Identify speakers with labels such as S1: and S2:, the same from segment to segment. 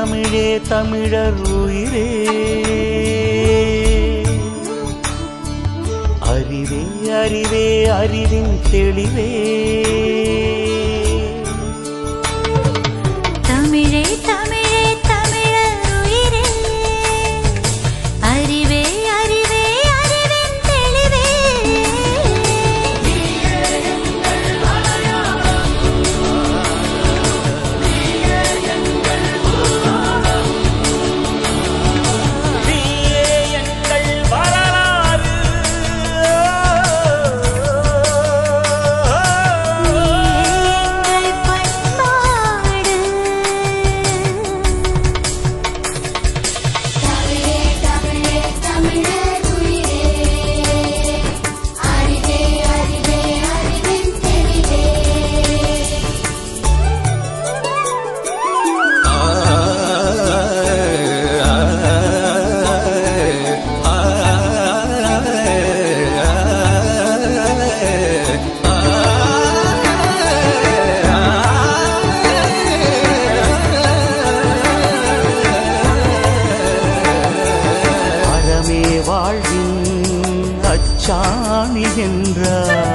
S1: தமிழே தமிழர் உயிரே அறிவே அறிவே அறிவின் தெளிவே
S2: சென்றார்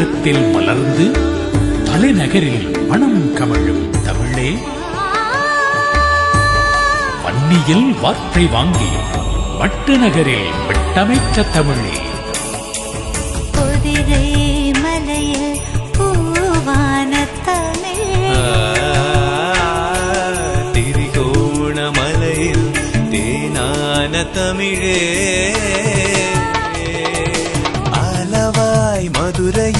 S3: உலகத்தில் மலர்ந்து தலைநகரில் மனம் கமழும் தமிழே. வன்னியில் வார்த்தை வாங்கி வட்டு நகரில் விட்டமைச்ச தமிழே.
S2: தமிழே.
S4: அளவாய் மதுரையில்